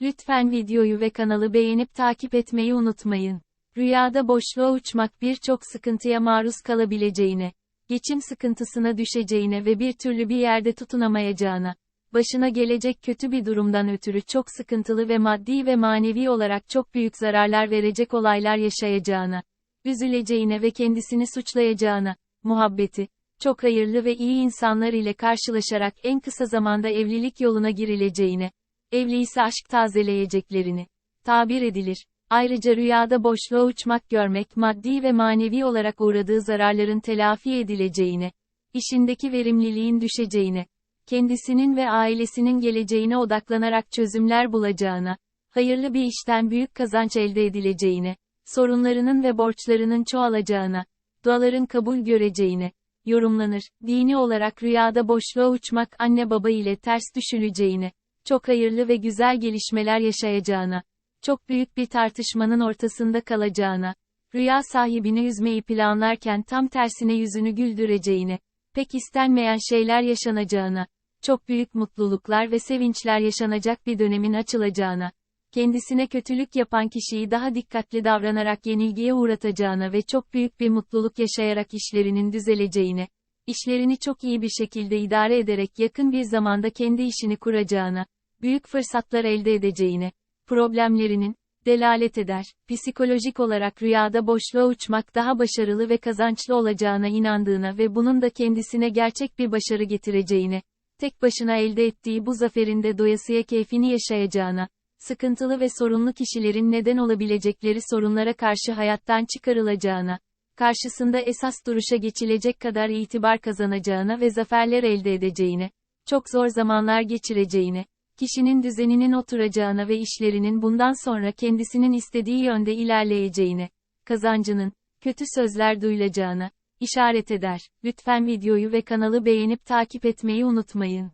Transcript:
Lütfen videoyu ve kanalı beğenip takip etmeyi unutmayın. Rüyada boşluğa uçmak birçok sıkıntıya maruz kalabileceğine, geçim sıkıntısına düşeceğine ve bir türlü bir yerde tutunamayacağına, başına gelecek kötü bir durumdan ötürü çok sıkıntılı ve maddi ve manevi olarak çok büyük zararlar verecek olaylar yaşayacağına, üzüleceğine ve kendisini suçlayacağına, muhabbeti, çok hayırlı ve iyi insanlar ile karşılaşarak en kısa zamanda evlilik yoluna girileceğine, evli ise aşk tazeleyeceklerini, tabir edilir. Ayrıca rüyada boşluğa uçmak görmek maddi ve manevi olarak uğradığı zararların telafi edileceğine, işindeki verimliliğin düşeceğine, kendisinin ve ailesinin geleceğine odaklanarak çözümler bulacağına, hayırlı bir işten büyük kazanç elde edileceğine, sorunlarının ve borçlarının çoğalacağına, duaların kabul göreceğine, yorumlanır. Dini olarak rüyada boşluğa uçmak anne baba ile ters düşüleceğine, çok hayırlı ve güzel gelişmeler yaşayacağına, çok büyük bir tartışmanın ortasında kalacağına, rüya sahibini üzmeyi planlarken tam tersine yüzünü güldüreceğine, pek istenmeyen şeyler yaşanacağına, çok büyük mutluluklar ve sevinçler yaşanacak bir dönemin açılacağına, kendisine kötülük yapan kişiyi daha dikkatli davranarak yenilgiye uğratacağına ve çok büyük bir mutluluk yaşayarak işlerinin düzeleceğine, işlerini çok iyi bir şekilde idare ederek yakın bir zamanda kendi işini kuracağına, büyük fırsatlar elde edeceğine, problemlerinin, delalet eder. Psikolojik olarak rüyada boşluğa uçmak daha başarılı ve kazançlı olacağına inandığına ve bunun da kendisine gerçek bir başarı getireceğine, tek başına elde ettiği bu zaferinde doyasıya keyfini yaşayacağına, sıkıntılı ve sorunlu kişilerin neden olabilecekleri sorunlara karşı hayattan çıkarılacağına, karşısında esas duruşa geçilecek kadar itibar kazanacağına ve zaferler elde edeceğine, çok zor zamanlar geçireceğine, kişinin düzeninin oturacağına ve işlerinin bundan sonra kendisinin istediği yönde ilerleyeceğine, kazancının, kötü sözler duyulacağına, işaret eder. Lütfen videoyu ve kanalı beğenip takip etmeyi unutmayın.